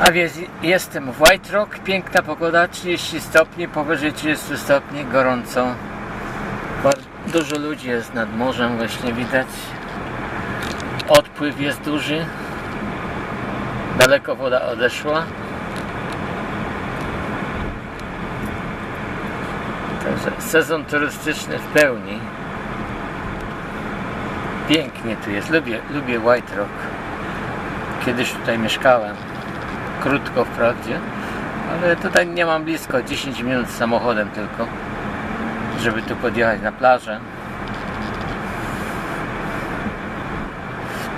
A więc jestem w White Rock, piękna pogoda, 30 stopni, powyżej 30 stopni, gorąco. Dużo ludzi jest nad morzem, właśnie widać. Odpływ jest duży. Daleko woda odeszła. Także sezon turystyczny w pełni. Pięknie tu jest, lubię, lubię White Rock. Kiedyś tutaj mieszkałem krótko wprawdzie, ale tutaj nie mam blisko, 10 minut samochodem tylko, żeby tu podjechać na plażę.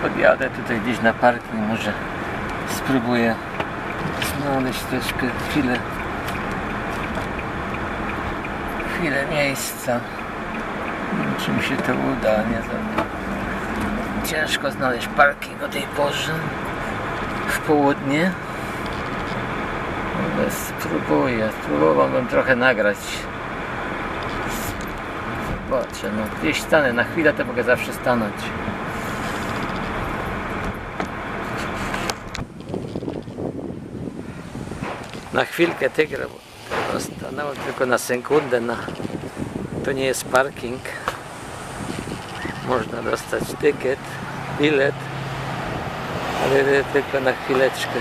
Podjadę tutaj gdzieś na parking, może spróbuję znaleźć troszkę chwilę chwilę miejsca. Wiem, czy mi się to uda, nie za Ciężko znaleźć parking o tej porze w południe. Spróbuję, spróbowałbym trochę nagrać. Zobaczę, no gdzieś stanę, na chwilę to mogę zawsze stanąć. Na chwilkę tygra, bo stanąłem tylko na sekundę, na... to nie jest parking. Można dostać tykiet, bilet, ale tylko na chwileczkę.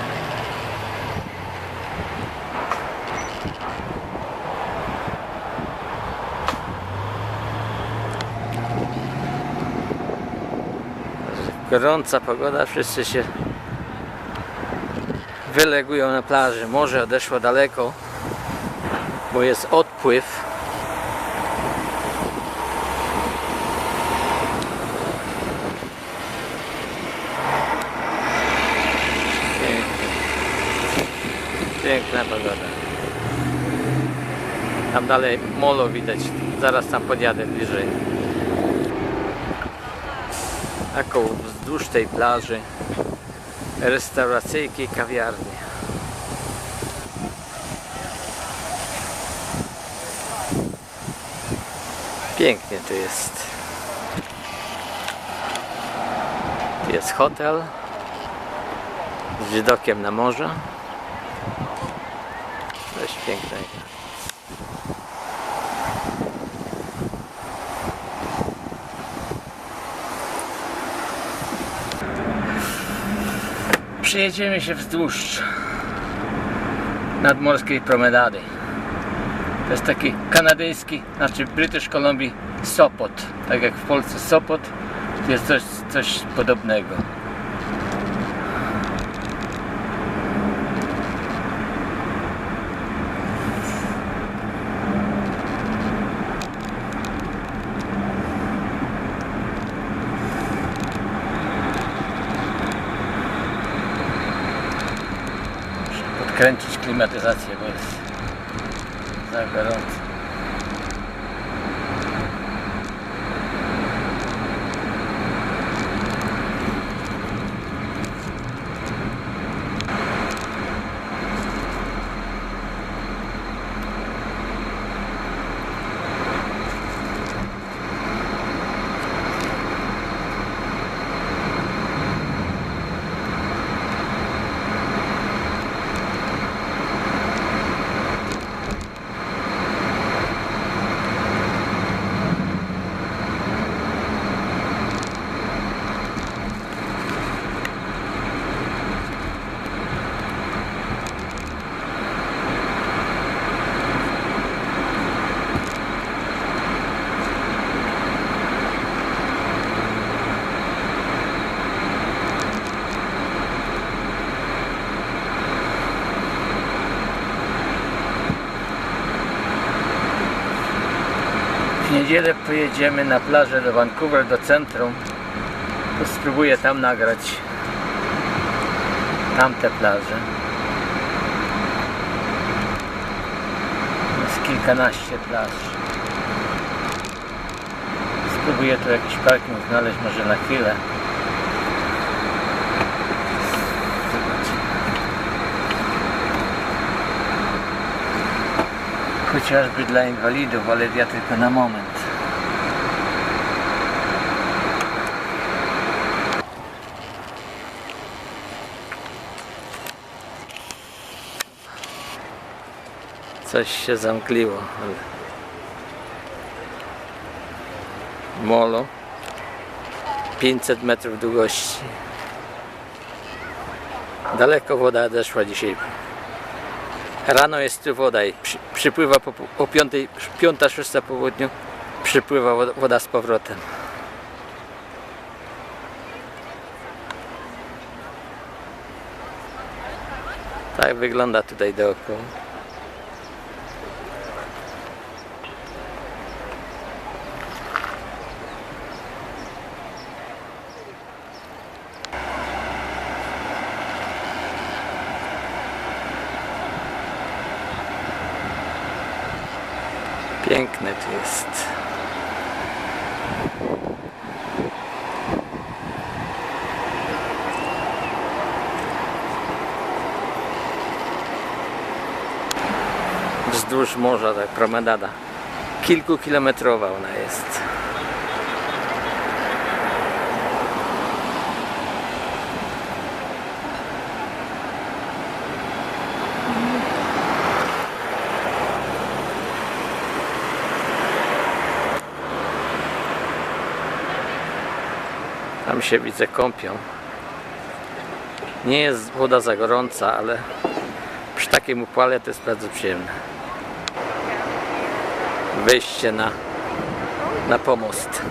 Gorąca pogoda, wszyscy się wylegują na plaży. Morze odeszło daleko, bo jest odpływ. Piękna pogoda. Tam dalej molo widać. Zaraz tam podjadę bliżej. Koło wzdłuż tej plaży restauracyjki, kawiarnie. Pięknie tu jest. Jest hotel z widokiem na morze. Dość pięknego. Przejedziemy się wzdłuż nadmorskiej promenady. To jest taki kanadyjski, znaczy British Columbia Sopot. Tak jak w Polsce Sopot, jest coś, coś podobnego. Podkręcić klimatyzację, bo jest za gorąco. W niedzielę pojedziemy na plażę do Vancouver, do centrum. Spróbuję tam nagrać tamte plaże. Jest kilkanaście plaż. Spróbuję tu jakiś parking znaleźć może na chwilę. Chociażby dla inwalidów, ale ja tylko na moment. Coś się zamkliło. Molo. 500 metrów długości. Daleko woda odeszła dzisiaj. Rano jest tu woda i przy, przypływa po, piąta, szósta po południu przypływa woda, woda z powrotem. Tak wygląda tutaj dookoła. Piękne tu jest. Wzdłuż morza, tak promenada. Kilkukilometrowa ona jest. Tam się widzę kąpią. Nie jest woda za gorąca, ale przy takim upale to jest bardzo przyjemne. Wejście na, na pomost.